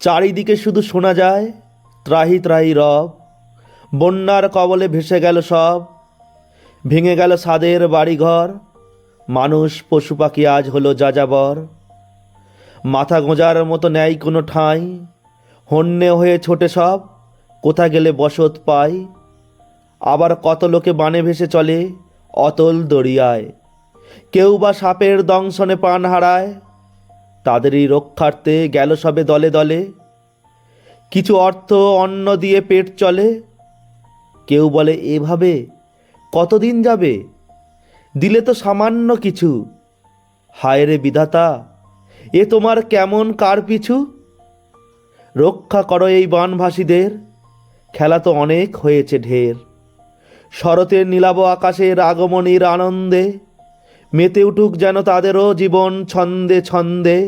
চারিদিকে শুধু শোনা যায় ত্রাহি ত্রাহি রব। বন্যার কবলে ভেসে গেল সব। ভেঙে গেল সাদের বাড়িঘর। মানুষ, পশু পাখি আজ হলো যাযাবর। মাথা গোঁজার মতো নেয় কোনো ঠাঁই। হন্যে হয়ে ছোটে সব, কোথা গেলে বসত পায় আবার কত লোকে বানে ভেসে চলে অতল দরিয়ায়। কেউ বা সাপের দংশনে প্রাণ হারায়। তাদেরই রক্ষার্থে গেল সবে দলে দলে। কিছু অর্থ অন্ন দিয়ে পেট চলে। কেউ বলে, এভাবে কতদিন যাবে? দিলে তো সামান্য কিছু। হায় রে বিধাতা, এ তোমার কেমন কার পিছু? রক্ষা করো এই বানভাসীদের খেলা তো অনেক হয়েছে ঢের। শরতের নীলাব আকাশের আগমনীর আনন্দে মেতে উঠুক যেন তাদেরও জীবন ছন্দে ছন্দে।